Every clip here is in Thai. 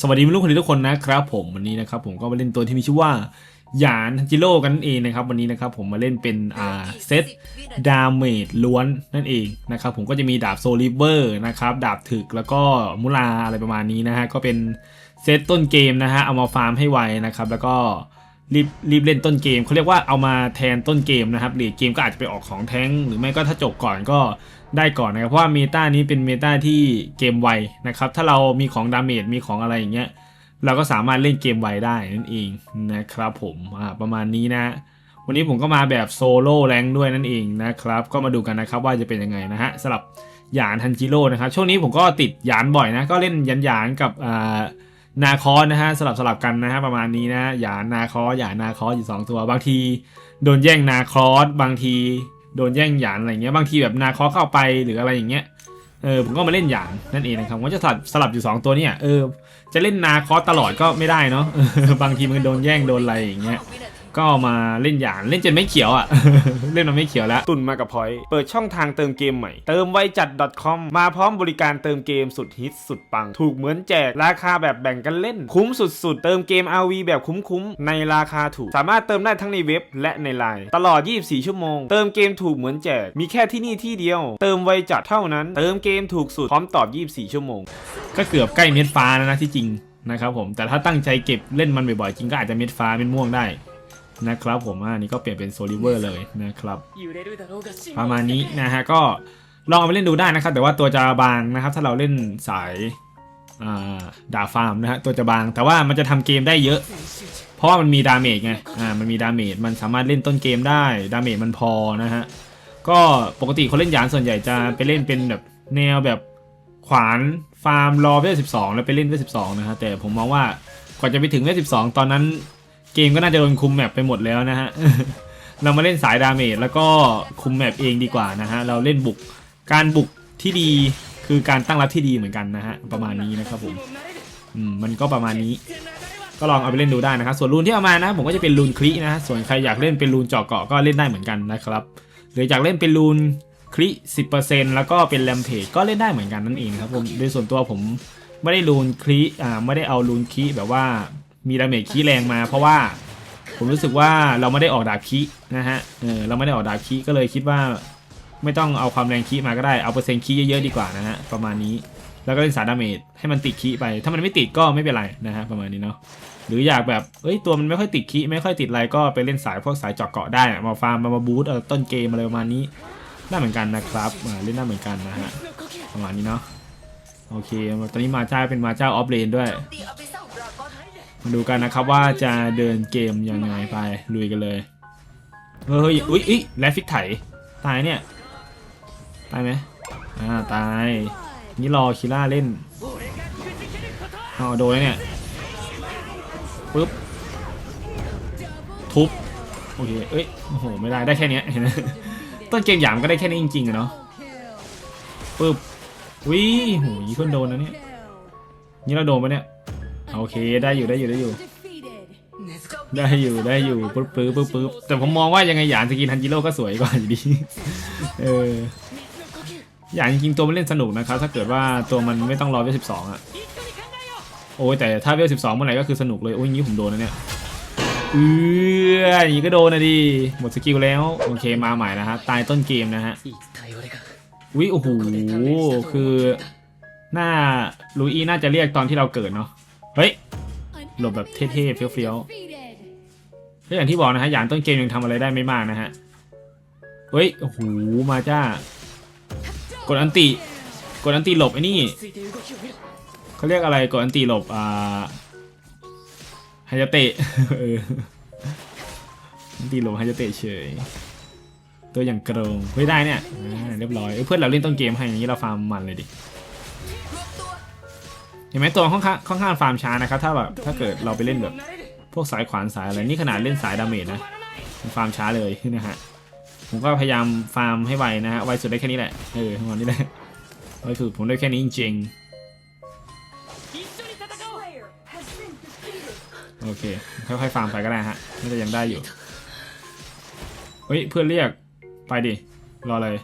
สวัสดีเพื่อนๆคนดีทุกคนนะครับผมวันนี้นะครับผมก็มาเล่นตัวที่มีชื่อว่าหยานจิโร่กันนั่นเองนะครับวันนี้นะครับผมมาเล่นเป็นอ่าเซตดาเมจล้วนนั่นเองนะครับผมก็จะมีดาบโซลิเวอร์นะครับดาบถึกแล้วก็มุลาอะไรประมาณนี้นะฮะก็เป็นเซตต้นเกมนะฮะเอามาฟาร์มให้ไวนะครับแล้วก็รีบรีบเล่นต้นเกมเขาเรียกว่าเอามาแทนต้นเกมนะครับหรือเกมก็อาจจะไปออกของแท้งหรือไม่ก็ถ้าจบก่อนก็ ได้ก่อนนะครับเพราะว่าเมตานี้เป็นเมตาที่เกมไวนะครับถ้าเรามีของดาเมจมีของอะไรอย่างเงี้ยเราก็สามารถเล่นเกมไวได้นั่นเองนะครับผมประมาณนี้นะ วันนี้ผมก็มาแบบโซโล่แรงด้วยนั่นเองนะครับ ก็มาดูกันนะครับว่าจะเป็นยังไงนะฮะสำหรับหยานทันจิโร่นะครับช่วงนี้ผมก็ติดหยานบ่อยนะ ก็เล่นหยานหยานกับนาคอสนะฮะสลับสลับกันนะฮะประมาณนี้นะหยานนาคอหยานนาคออยู่สองตัว บางที โดนแย่งนาคอสบางที โดนแย่งหยานอะไรเงี้ยบางทีแบบนาคอเข้าไปหรืออะไรอย่างเงี้ยเออผมก็มาเล่นหยานนั่นเองนะครับก็จะสลับสลับอยู่สองตัวเนี่ยเออจะเล่นนาคอตลอดก็ไม่ได้เนาะบางทีมันโดนแย่งโดนอะไรอย่างเงี้ย ก็มาเล่นหยานเล่นจนไม่เขียวอะ เล่นมันไม่เขียวแล้ว ตุนมากับพอยเปิดช่องทางเติมเกมใหม่ เติมไวจัด .com มาพร้อมบริการเติมเกมสุดฮิตสุดปัง ถูกเหมือนแจก ราคาแบบแบ่งกันเล่น คุ้มสุดๆ เติมเกม RV แบบคุ้มๆ ในราคาถูก สามารถเติมได้ทั้งในเว็บและในไลน์ตลอด 24 ชั่วโมง เติมเกมถูกเหมือนแจก มีแค่ที่นี่ที่เดียว เติมไวจัดเท่านั้น เติมเกมถูกสุดพร้อมตอบ 24 ชั่วโมง ก็เกือบใกล้เม็ดฟ้าแล้วนะที่จริงนะครับผมแต่ถ้าตั้งใจเก็บเล่นมันบ่อยๆจริงก็อาจจะเม็ดฟ้าเม็ดม่วงได้ นะครับผมอ่านี่ก็เปลี่ยนเป็นโซลิเวอร์เลยนะครับประมาณนี้นะฮะก็ลองเอาไปเล่นดูได้นะครับ แต่ว่าตัวจะบางนะครับ ถ้าเราเล่นสายอ่าดาบฟาร์มนะฮะตัวจะบาง แต่ว่ามันจะทำเกมได้เยอะ เพราะว่ามันมีดาเมจไงอ่ามันมีดาเมจมันสามารถเล่นต้นเกมได้ดาเมจมันพอนะฮะก็ปกติคนเล่นหยานส่วนใหญ่จะไปเล่นเป็นแบบแนวแบบขวานฟาร์มรอเวลสิบสองแล้วไปเล่นเวลสิบสองนะฮะแต่ผมมองว่ากว่าจะไปถึงเวลสิบสองตอนนั้น เกมก็น่าจะโดนคุมแมปไปหมดแล้วนะฮะ เรามาเล่นสายดาเมจแล้วก็คุมแมปเองดีกว่านะฮะ เราเล่นบุก การบุกที่ดีคือการตั้งรับที่ดีเหมือนกันนะฮะ ประมาณนี้นะครับผม อืม มันก็ประมาณนี้ ก็ลองเอาไปเล่นดูได้นะครับ ส่วนรูนที่เอามานะ ผมก็จะเป็นรูนคลินะฮะ ส่วนใครอยากเล่นเป็นรูนเจาะเกาะก็เล่นได้เหมือนกันนะครับ หรืออยากเล่นเป็นรูนคลิ10%แล้วก็เป็นแรมเพจก็เล่นได้เหมือนกันนั่นเองครับผม โดยส่วนตัวผมไม่ได้รูนคลิอ่า ไม่ได้เอารูนคลิแบบว่า มีดาเมจคลิแรงมาเพราะว่าผมรู้สึกว่าเราไม่ได้ออกดาบคีนะฮะเออเราไม่ได้ออกดาบคีก็เลยคิดว่า ไม่ต้องเอาความแรงคีมาก็ได้เอาเปอร์เซ็นต์คีเยอะๆดีกว่านะฮะประมาณนี้แล้วก็เล่นสายดาเมจให้มันติดคีไป ถ้ามันไม่ติดก็ไม่เป็นไรนะฮะประมาณนี้เนาะหรืออยากแบบเอ้ยตัวมันไม่ค่อยติดคีไม่ค่อยติดอะไรก็ไปเล่นสายพวกสายเจาะเกาะได้มาฟาร์มมาบูทเออต้นเกมอะไรประมาณนี้ได้เหมือนกันนะครับอ่าเล่นได้เหมือนกันนะฮะประมาณนี้เนาะโอเค ตอนนี้มาเจ้าเป็นมาเจ้าออฟเลนด้วย มาดูกันนะครับว่าจะเดินเกมยังไงไปลุยกันเลย เฮ้ยอุ้ยอุ้ยแลฟิกไถตายเนี่ย ตายไหมอ่าตาย นี่รอคิล่าเล่นเอาโดนแล้วเนี่ยปุ๊บทุบโอเคเอ้ยโอ้โหไม่ได้ได้แค่นี้เห็นไหมต้นเกมหยามก็ได้แค่นี้จริงๆอะเนาะปุ๊บวิโหยคนโดนนะเนี่ยนี่เราโดนปะเนี่ย โอเคได้อยู่ได้อยู่ได้อยู่ ได้อยู่ได้อยู่ปึ๊บปึ๊บปึ๊บปึ๊บแต่ผมมองว่ายังไงหยานสกินทันจิโร่ก็สวยกว่าอยู่ดีเออหยานจริงตัวมันเล่นสนุกนะครับ ถ้าเกิดว่าตัวมันไม่ต้องรอเวลสิบสองอะโอ้ยแต่ถ้าเวลสิบสองเมื่อไหร่ก็คือสนุกเลยโอ้ยย่างนี้ผมโดนนะเนี่ยเอออย่างนี้ก็โดนนะดิหมดสกิลแล้วโอเคมาใหม่นะฮะตายต้นเกมนะฮะวิโอ้โหคือหน้าลูอี้น่าจะเรียกตอนที่เราเกิดเนาะ หลบแบบเท่ๆเฟี้ยวๆก็อย่างที่บอกนะฮะอย่างต้นเกมยังทำอะไรได้ไม่มากนะฮะเฮ้ยโอ้โหมาจ้ากดอันติกดอันติหลบไอ้นี่เขาเรียกอะไรกดอันติหลบอ่าไฮยาเตะเอออันติหลบไฮยาเตะเฉยตัวอย่างกรงเฮ้ยได้เนี่ยเรียบร้อยเอ้ยเพื่อนเราเล่นต้นเกมให้อย่างนี้เราฟาร์มมันเลยดิ เห็นไหมตัวค่อนข้างค่อนข้างฟาร์มช้านะครับถ้าแบบถ้าเกิดเราไปเล่นแบบพวกสายขวานสายอะไรนี่ขนาดเล่นสายดาเมจนะฟาร์มช้าเลยนะฮะผมก็พยายามฟาร์มให้ไวนะฮะไวสุดได้แค่นี้แหละเออทั้งวันนี้แหละไวสุดผมได้แค่นี้จริงๆโอเคค่อยๆฟาร์มไปก็ได้ฮะน่าจะยังได้อยู่เฮ้ยเพื่อนเรียกไปดิรอเลย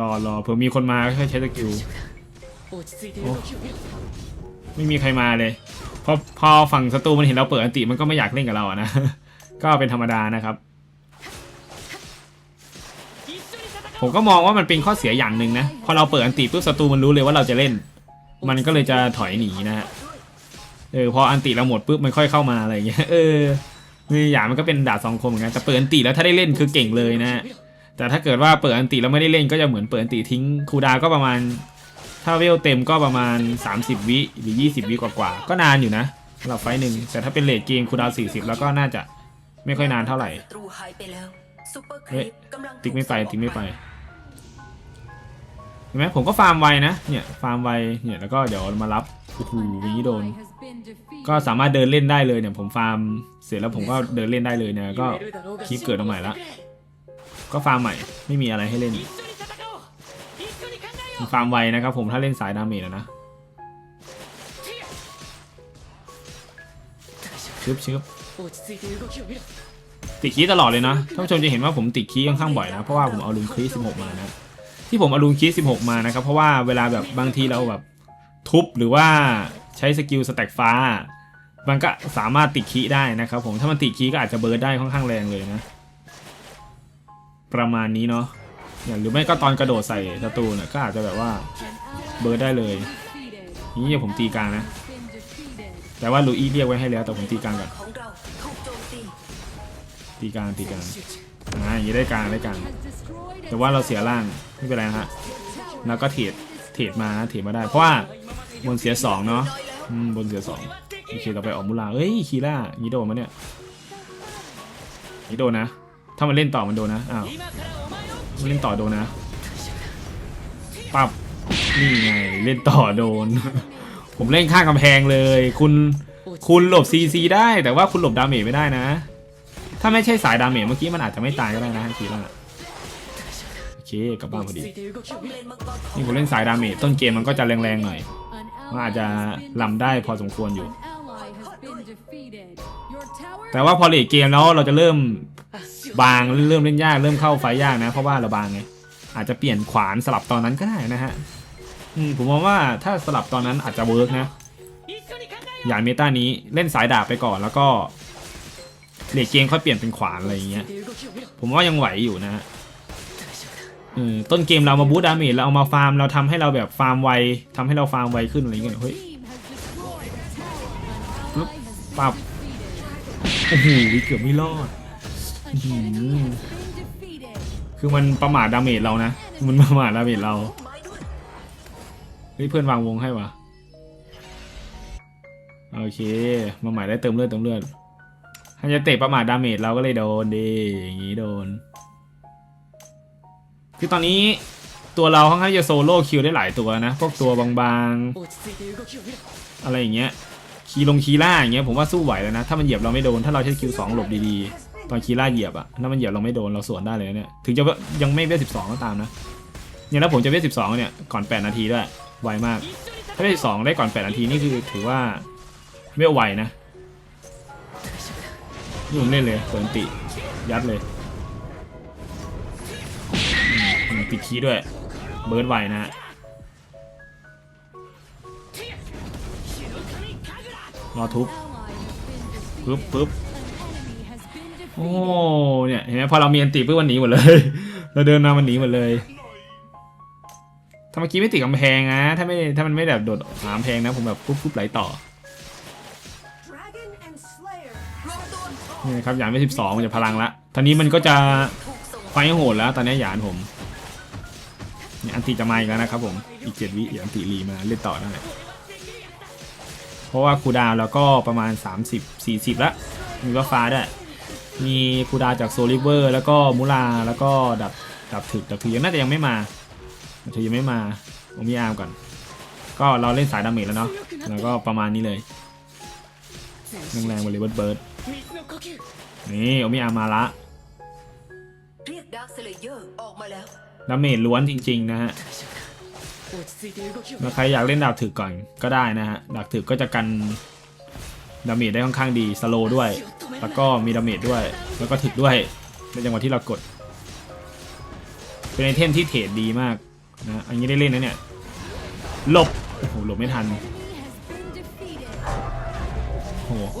รอรอเผื่อมีคนมาก็ค่อยใช้สกิลไม่มีใครมาเลยพอพอฝั่งศัตรูมันเห็นเราเปิดอันติมันก็ไม่อยากเล่นกับเราอะนะ ก็เป็นธรรมดานะครับ ผมก็มองว่ามันเป็นข้อเสียอย่างหนึ่งนะ พอเราเปิดอันติปุ๊บศัตรูมันรู้เลยว่าเราจะเล่น มันก็เลยจะถอยหนีนะเออพออันติเราหมดปุ๊บมันค่อยเข้ามาอะไรอย่างเงี้ยเออนี่อย่างมันก็เป็นดาบสองคมเหมือนกันแต่เปิดอันติแล้วถ้าได้เล่นคือเก่งเลยนะ แต่ถ้าเกิดว่าเปิดอันติแล้วไม่ได้เล่นก็จะเหมือนเปิดอันติทิ้งคูดาก็ประมาณ ถ้าเวลเต็มก็ประมาณ 30 วิหรือ 20 วิกว่าๆก็นานอยู่นะสำหรับไฟหนึ่งแต่ถ้าเป็นเลทเกมคูดาว40 แล้วก็น่าจะไม่ค่อยนานเท่าไหร่เฮ้ยติ๊กไม่ไปติ๊กไม่ไปเห็นไหมผมก็ฟาร์มไวนะเนี่ยฟาร์มไวเนี่ยแล้วก็เดี๋ยวมารับโอ้โหอย่งโดน ก็สามารถเดินเล่นได้เลยเนี่ยผมฟาร์มเสร็จแล้วผมก็เดินเล่นได้เลยเนี่ยก็คลิปเกิดตรงใหม่ละ ก็ฟาร์มใหม่ไม่มีอะไรให้เล่นฟาร์มไวนะครับผมถ้าเล่นสายดาเมจนะชึบชึบติดคีตลอดเลยนะท่านผู้ชมจะเห็นว่าผมติดคีค่อนข้างบ่อยนะ เพราะว่าผมเอาลุนคีสิบหกมานะที่ผมเอาลุนคีสิบหกมานะครับ เพราะว่าเวลาแบบบางทีเราแบบทุบหรือว่าใช้สกิลสแต็กฟ้า มันก็สามารถติดคีได้นะครับผมถ้ามันติดคีก็อาจจะเบิร์ดได้ค่อนข้างแรงเลยนะ ประมาณนี้เนาะอย่างหรือไม่ก็ตอนกระโดดใส่ศัตรูเนี่ยก็อาจจะแบบว่าเบิร์ดได้เลยนี่ผมตีกลางนะ แต่ว่าลูอี้เรียกไว้ให้แล้วแต่ผมตีกลางก่อนตีกลางตีกลาง集中อ่าอย่างนี้ได้กลางได้กลางแต่ว่าเราเสียล่างไม่เป็นไรฮะแล้วก็เทรดเทรดมานะเทรดมาได้ เพราะว่าบนเสียสองเนาะบนเสียสองโอเคเราไปออกมูลาเอ้ยคีล่างี้โดนมาเนี่ยงี้โดนนะ ถ้ามันเล่นต่อมันโดนนะอ้าวมันเล่นต่อโดนนะปับนี่ไงเล่นต่อโดน ผมเล่นข้างกำแพงเลย คุณคุณหลบซีซีได้แต่ว่าคุณหลบดาเมจไม่ได้นะ ถ้าไม่ใช่สายดาเมจเมื่อกี้มันอาจจะไม่ตายก็ได้นะทีละโอเคกลับบ้านพอดีนี่ผมเล่นสายดาเมจต้นเกมมันก็จะแรงๆหน่อยมันอาจจะลำได้พอสมควรอยู่ แต่ว่าพอเลดเกมแล้วเราจะเริ่ม บางเริ่มเล่นยากเริ่มเข้าไฟยากนะ เพราะว่าเราบางไงอาจจะเปลี่ยนขวานสลับตอนนั้นก็ได้นะฮะผมมองว่าถ้าสลับตอนนั้นอาจจะเวิร์กนะ อย่างเมตานี้เล่นสายดาบไปก่อนแล้วก็เลเกงค่อยเปลี่ยนเป็นขวานอะไรอย่างเงี้ย ผมว่ายังไหวอยู่นะฮะต้นเกมเรามาบูตดาเมจเราเอามาฟาร์มเราทำให้เราแบบฟาร์มไวทำให้เราฟาร์มไวขึ้นอะไรเงี้ยเฮ้ยปรับโอ้โหเกือบไม่รอด คือมันประมาทดาเมจเรานะ มันประมาทดาเมจเรา เฮ้ยเพื่อนวางวงให้วะโอเค มาหมาได้เติมเลือดเติมเลือดถ้าจะเตะประมาทดาเมจเราก็เลยโดนดีอย่างนี้โดน คือตอนนี้ตัวเราค่อนข้างจะโซโล่คิวได้หลายตัวนะ พวกตัวบางๆ อะไรอย่างเงี้ย คีลงคีล่าอย่างเงี้ยผมว่าสู้ไหวแล้วนะ ถ้ามันเหยียบเราไม่โดน ถ้าเราใช้คิวสองหลบดีๆ ตอนคีล่าเหยียบอะถ้ามันเหยียบเราไม่โดนเราสวนได้เลยเนี่ย ถึงจะยังไม่เวทสิบสองก็ตามนะ เนี่ยแล้วผมจะเวทสิบสองเนี่ย ก่อนแปดนาทีด้วย ไวมาก ถ้าเวทสิบสองได้ก่อนแปดนาทีนี่คือถือว่าเวลไวนะนี่ผมเล่นเลยเปิดอันติ ยัดเลยอืมติดคีด้วย เบิร์ดไวนะฮะรอทุบปึ๊บปึ๊บ โอ้เนี่ยเห็นไหมพอเรามีอันติปุ๊บมันหนีหมดเลย เราเดินมามันหนีหมดเลยถ้าเมื่อกี้ไม่ติดกำแพงนะถ้าไม่ถ้ามันไม่แบบโดดหามแพงนะผมแบบปุ๊บปุ๊บไหลต่อรวมตัวนี่นะครับหยานไม่สิบสองมันจะพลังละตอนนี้มันก็จะถูกส่งไฟโหดแล้ว ตอนนี้หยานผมเนี่ยอันติจะมาอีกแล้วนะครับผมอีกเจ็ดวิเดี๋ยวอันติรีมาเล่นต่อได้เพราะว่าคูลดาวน์แล้วก็ประมาณ 30 40ละมีว่าฟ้าด้วย มีคูดาจากโซลิเวอร์แล้วก็มูลาแล้วก็ดับดับถึกดับถือยังน่าจะยังไม่มาดับถึกยังไม่มาผมมีอาร์มก่อน ก็เราเล่นสายดาเมจแล้วเนาะแล้วก็ประมาณนี้เลยแรงๆบริเบิร์เบิร์ดนี่ผมมีอาร์มมาละดาเมจล้วนจริง ๆ นะฮะถ้าใครอยากเล่นดาบถึกก่อนก็ได้นะฮะดาบถึกก็จะกัน ดาเมจได้ค่อนข้างดีสโลด้วย แล้วก็มีดาเมจด้วย แล้วก็ถึกด้วยในจังหวะที่เรากด เป็นไอเทมที่เทรดดีมากนะอันนี้ได้เล่นนะเนี่ยหลบโอ้โหหลบไม่ทันโอ้โห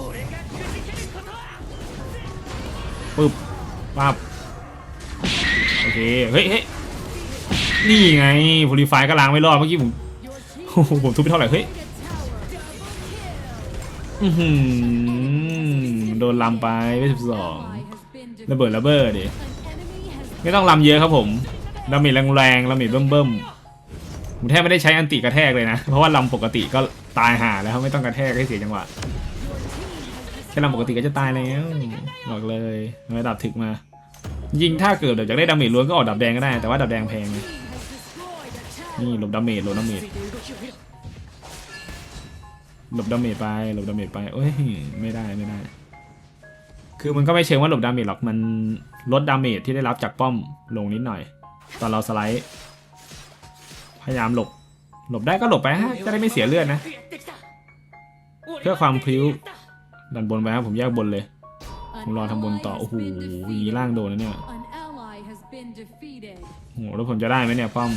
ปึ๊บปั๊บโอเคเฮ้ยเฮ้ยนี่ไงโพลิฟายก็ล้างไม่รอดเมื่อกี้ผมโอ้โหผมทุบไปเท่าไหร่เฮ้ย อืโดนลำไปไม่สิบสองระเบิดระเบิดดิไม่ต้องลำเยอะครับผมลำมีแรงแรงลำมีเบิ่มเบิ่มผมแทบไม่ได้ใช้อันติกระแทกเลยนะ เพราะว่าลำปกติก็ตายหาแล้วไม่ต้องกระแทกให้เสียจังหวะแค่ลำปกติก็จะตายแล้วบอกเลยไม่ดับถึกมา ยิงถ้าเกิดเดี๋ยวจะได้ดาเมจล้วนก็ออกดับแดงก็ได้แต่ว่าดับแดงแพงนี่หลบดาเมจหลบดาเมจ หลบดาเมจไปหลบดาเมจไปเอ้ยไม่ได้ไม่ได้ คือมันก็ไม่เชิงว่าหลบดาเมจหรอกมันลดดาเมจที่ได้รับจากป้อมลงนิดหน่อย ตอนเราสไลด์ พยายามหลบ หลบได้ก็หลบไปฮะจะได้ไม่เสียเลือดนะ เพื่อความพลิ้วดันบนไปครับผมแยกบนเลยผมรอทำบนต่อโอ้โหยีร่างโดนนะเนี่ยโหแล้วผมจะได้ไหมเนี่ยป้อม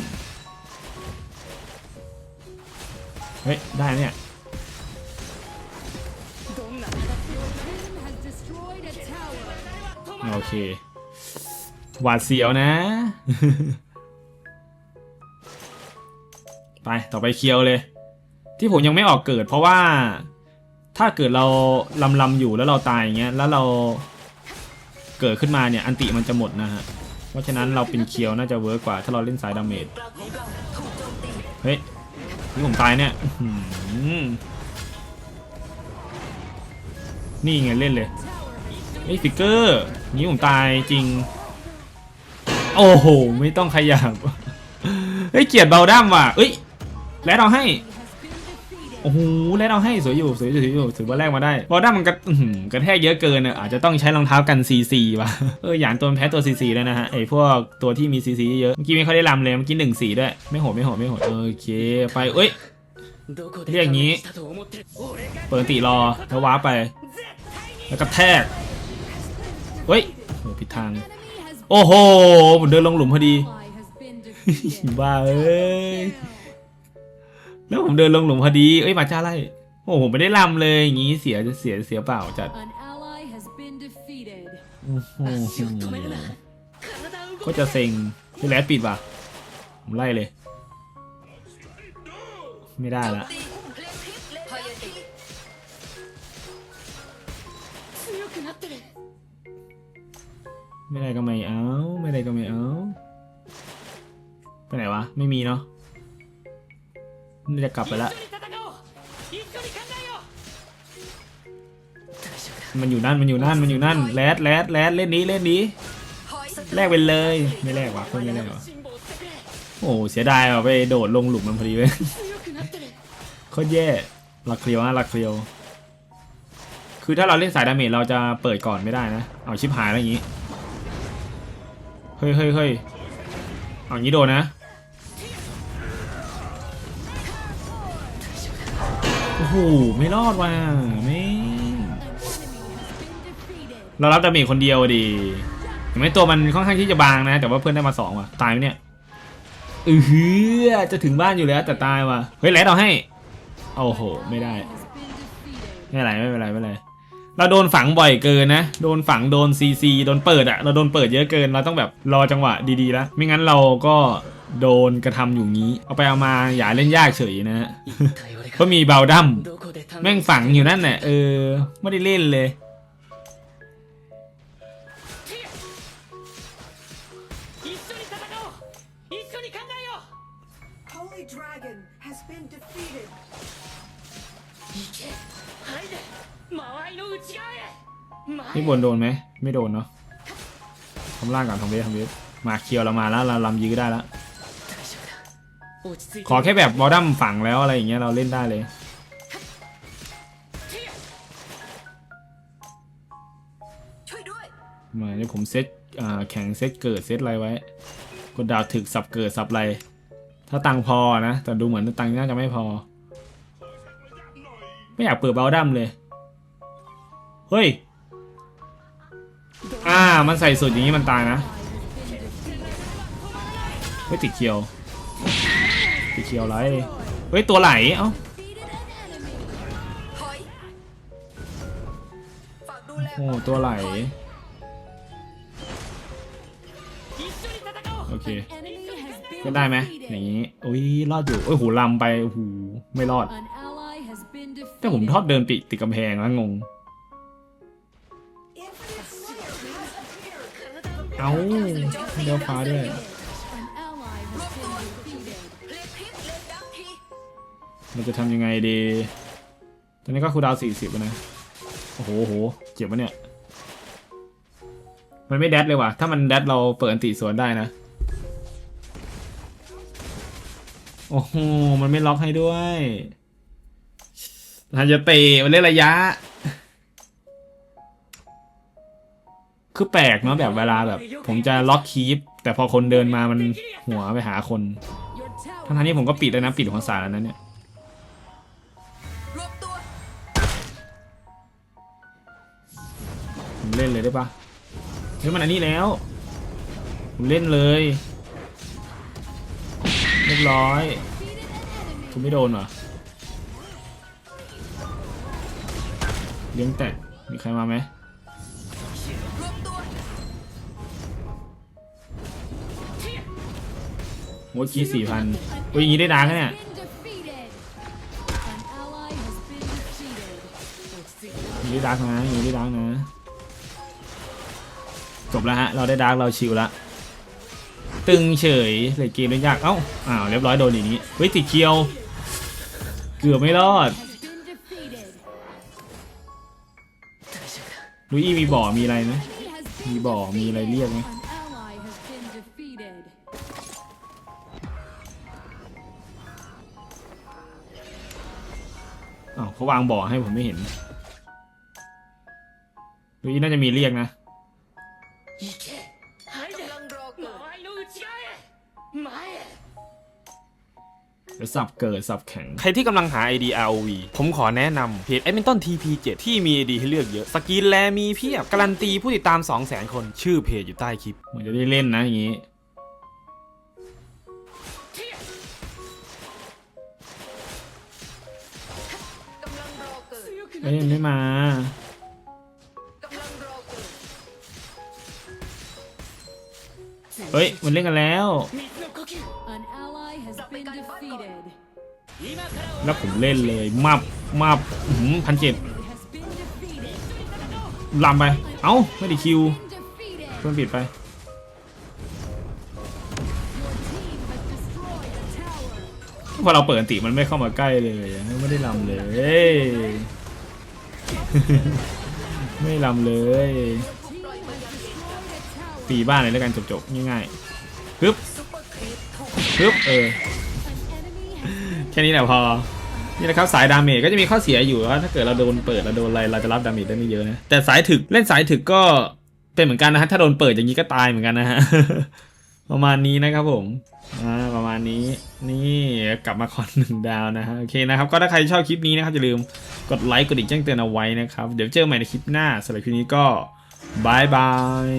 เฮ้ยได้เนี่ย โอเค หวาดเสียวนะ ไปต่อไปเคียวเลย ที่ผมยังไม่ออกเกิด เพราะว่าถ้าเกิดเราลำลำอยู่แล้วเราตายอย่างเงี้ยแล้วเราเกิดขึ้นมาเนี่ยอันติมันจะหมดนะฮะ เพราะฉะนั้นเราเป็นเคียวน่าจะเวิร์กกว่า ถ้าเราเล่นสายดาเมจกลางเฮ้ยนี่ผมตายเนี่ยนี่ไงเล่นเลย ฮ้ยฟิกเกอร์นี้ผมตายจริง โอ้โห ไม่ต้องขยับ เฮ้ย เกียดเบลด้ามว่ะเฮ้ย แล้วเราให้ โอ้โห แล้วเราให้สวยอยู่สวยอยู่สวยอยู่ถือว่าแรกมาได้เบลด้ามมันกระกระแทกเยอะเกินอะอาจจะต้องใช้รองเท้ากันซีซีว่ะ เออ อย่างตัวแพ้ตัวซีซีแล้วนะฮะ ไอพวกตัวที่มีซีซีเยอะ เมื่อกี้ไม่ค่อยได้ลำเลย เมื่อกี้หนึ่งสีด้วย ไม่โหดไม่โหดไม่โหดโอเค ไปเอ้ย เรียกอย่างนี้ เปิดตีรอแล้วว้าไป แล้วกระแทก เฮ้ยผิดทาง โอ้โหผมเดินลงหลุมพอดี บ้าเอ้ย แล้วผมเดินลงหลุมพอดี เอ้ยมาจ้าไรโอ้ผมไม่ได้ลำเลยอย่างงี้เสียเสียเสียเปล่าจัดก็จะเซ็งที่แลดปิดป่ะ ผมไล่เลย ไม่ได้ละ ไม่ได้ก็ไม่เอา ไม่ได้ก็ไม่เอาไปไหนวะ ไม่มีเนาะน่าจะกลับไปละมันอยู่นั่นมันอยู่นั่นมันอยู่นั่นแรดแรดแรดเล่นนี้เล่นนี้แลกไปเลยไม่แลกวะคนไม่แลกวะโอ้เสียดายว่ะไปโดดลงหลุมมันพอดีเลยโคตรแย่ลักเคลียวนะลักเคลียว คือถ้าเราเล่นสายดาเมจเราจะเปิดก่อนไม่ได้นะ เอาชิปหายอะไรอย่างนี้ เฮ้ยเฮ้ยเฮ้ยเอางี้โดนนะโอ้โหไม่รอดว่ะไม่เรารับดาเมจคนเดียวดิเห็นไหมตัวมันค่อนข้างที่จะบางนะ แต่ว่าเพื่อนได้มาสองว่ะตายไหมเนี่ยอือหือจะถึงบ้านอยู่แล้วแต่ตายว่ะเฮ้ยแลดเอาให้โอ้โห ไม่ได้ ไม่เป็นไรไม่เป็นไรไม่เป็นไร เราโดนฝังบ่อยเกินนะ โดนฝังโดนซีซีโดนเปิดอะเราโดนเปิดเยอะเกิน เราต้องแบบรอจังหวะดีๆแล้วไม่งั้นเราก็โดนกระทำอยู่งี้ เอาไปเอามาอย่าเล่นยากเฉยนะฮะก็มีเบาดั้มแม่งฝังอยู่นั่นแหละเออ ไม่ได้เล่นเลย นี่บนโดนไหม ไม่โดนเนาะทำล่างก่อนทำเวททำเวทมาเคียวเรามาแล้วเราลำยื้อได้แล้ว ขอแค่แบบบอดัมฝังแล้วอะไรอย่างเงี้ยเราเล่นได้เลยมาเนี่ยผมเซ็ตแข่งเซ็ตเกิดเซ็ตอะไรไว้ กดดาวถึกสับเกิดสับอะไร ถ้าตังพอนะ แต่ดูเหมือนตังน่าจะไม่พอ ไม่อยากเปิดบอลดัมเลย เฮ้ย มันใส่สุดอย่างนี้มันตายนะเฮ้ยติดเคียวติดเคียวไรเฮ้ยตัวไหลเอ้าโอ้ตัวไหลโอเคก็ได้ไหมอย่างนี้โอ้ยรอดอยู่โอ้ยหูลำไปโอ้โหไม่รอดแต่ผมทอดเดินปิดติดกำแพงแล้วงง เอ้าเลี้ยวฟ้าด้วยเพลงพิษเลนดักทีมันจะทำยังไงดี ตอนนี้ก็คูดาวสี่สิบนะ โอ้โหโอ้โหเจ็บปะเนี่ย มันไม่แดดเลยว่ะ ถ้ามันแดดเราเปิดอันติสวนได้นะ โอ้โห มันไม่ล็อกให้ด้วยทันจะเตะมันเล่นระยะ คือแปลกเนาะแบบเวลาแบบ ผมจะล็อกคีปแต่พอคนเดินมามันหัวไปหาคนทั้งๆที่ผมก็ปิดแล้วนะปิดหัวสารแล้วนะเนี่ยผมเล่นเลยได้ปะเฮ้ยมันอันนี้แล้ว ผมเล่นเลยเรียบร้อยคุณไม่โดนเหรอเลี้ยงแตะมีใครมาไหม โอ้ยกี้สี่พันโอ้ยอย่างนี้ได้ดังเนี่ยอย่างได้ดังนะอย่างนี้ได้ดังนะ จบแล้วฮะ เราได้ดังเราชิลละ ตึงเฉยเลยเกมเล่นยาก เอ้า อ้าวเรียบร้อยโดนอย่างนี้ เฮ้ยติดเคียว เกือบไม่รอดลุยมีบ่อมีอะไรไหมมีบ่อมีอะไรเรียกไหม เขาวางบ่อให้ผมไม่เห็นดูนี่น่าจะมีเรียกนะหรือสับเกิดสับแข็ง ใครที่กำลังหา ID ROV ผมขอแนะนำเพจ Edmonton TP7 ที่มี ID ให้เลือกเยอะ สกีนแลมีเพียบ การันตีผู้ติดตาม 200,000 คน ชื่อเพจอยู่ใต้คลิป เหมือนจะได้เล่นนะอย่างนี้ เกิด เอ้ยยังไม่มา กำลังรอเกิด เฮ้ย มันเล่นกันแล้ว 水の呼吸 An ally has been defeated. 今から แล้วผมเล่นเลย มับ มับพันเจ็ด He has been defeated. ลำไป เอ้า ไม่ได้คิว Been defeated. เพิ่มปิดไป Your team has destroyed a tower. พอเราเปิดอันติมันไม่เข้ามาใกล้เลย ไม่ได้ลำเลย ไม่ลำเลย ตีบ้านเลยแล้วกันจบๆง่ายๆปึ๊บปึ๊บเออแค่นี้แหละพอ นี่นะครับสายดาเมจก็จะมีข้อเสียอยู่ว่าถ้าเกิดเราโดนเปิดเราโดนอะไรเราจะรับดาเมจได้ไม่เยอะนะแต่สายถึกเล่นสายถึกก็เป็นเหมือนกันนะฮะถ้าโดนเปิดอย่างนี้ก็ตายเหมือนกันนะฮะประมาณนี้นะครับผมอ่า ณนี้นี่กลับมาคอนหนึ่งดาวนะฮะโอเคนะครับก็ถ้าใครชอบคลิปนี้นะครับอย่าลืมกดไลค์กดดิ่งแจ้งเตือนเอาไว้นะครับ เดี๋ยวเจอกันใหม่ในคลิปหน้าสำหรับคลิปนี้ก็บายบาย